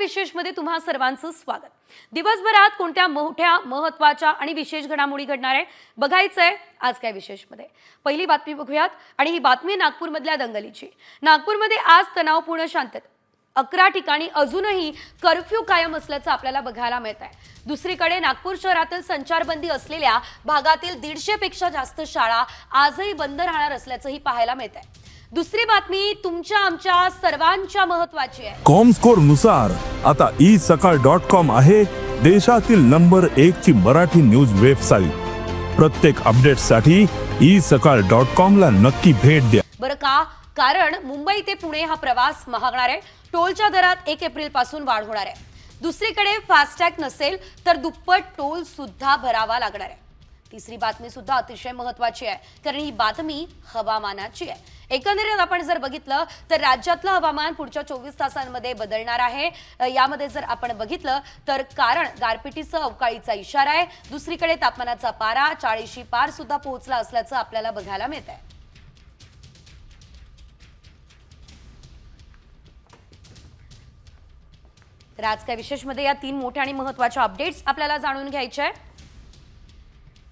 विशेषमध्ये तुम्हा सर्वांचं स्वागत. दिवसभरात कोणत्या मोठ्या महत्त्वाच्या आणि विशेष घडामोडी घडणार आहे बघायचंय आज काय विशेषमध्ये. पहिली बातमी बघूयात आणि ही बातमी नागपूरमधल्या दंगलीची. नागपूरमध्ये आज तणावपूर्ण शांतता अकरा ठिकाणी अजूनही कर्फ्यू कायम असल्याचं आपल्याला बघायला मिळत आहे दुसरीकडे नागपूर शहरातील संचारबंदी असलेल्या भागातील दीडशे पेक्षा जास्त शाळा आजही बंद राहणार असल्याचंही पाहायला मिळत आहे दुसरी बातमी तुमच्या आमच्या सर्वांच्या महत्वाची आहे. कॉमस्कोरनुसार आता ई सकाळ डॉट कॉम आहे देशातील नंबर एक ची मराठी न्यूज वेबसाईट. प्रत्येक अपडेटसाठी ई सकाळ डॉट कॉम ला नक्की भेट द्या. बरं का? कारण मुंबई ते पुणे हा प्रवास महागणार आहे. टोलच्या दरात एक एप्रिलपासून वाढ होणार आहे. दुसरीकडे फास्टॅग नसेल तर दुप्पट टोल सुद्धा भरावा लागणार आहे. तिसरी बातमी सुद्धा अतिशय महत्वाची आहे. कारण ही बातमी हवामानाची आहे. एकंदरीत आपण जर बघितलं तर राज्यातलं हवामान पुढच्या चोवीस तासांमध्ये बदलणार आहे. यामध्ये जर आपण बघितलं तर कारण गारपिटीचं अवकाळीचा इशारा आहे. दुसरीकडे तापमानाचा पारा चाळीशी पार सुद्धा पोहोचला असल्याचं आपल्याला बघायला मिळत आहे तर आज काय विशेषमध्ये या तीन मोठ्या आणि महत्त्वाच्या अपडेट्स आपल्याला जाणून घ्यायच्या आहे.